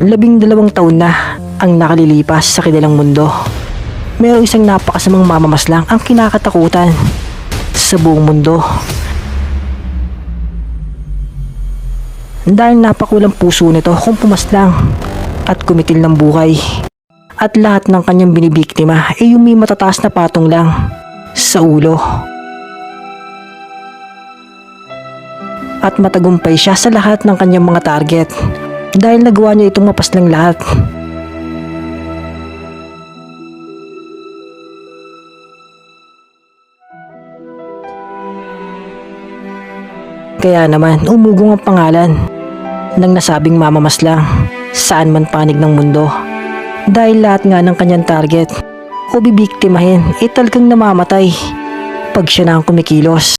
Labing dalawang taon na ang nakalilipas sa kanilang mundo. Merong isang napakasamang mamamaslang ang kinakatakutan sa buong mundo. Dahil napakulang puso nito kung pumaslang at kumitil ng buhay. At lahat ng kanyang binibiktima ay yung may matataas na patong lang sa ulo. At matagumpay siya sa lahat ng kanyang mga target dahil nagawa niya itong mapaslang lahat. Kaya naman, umugong ang pangalan ng nasabing mamamaslang saan man panig ng mundo. Dahil lahat nga ng kanyang target o bibiktimahin ay talagang namamatay pag siya na ang kumikilos.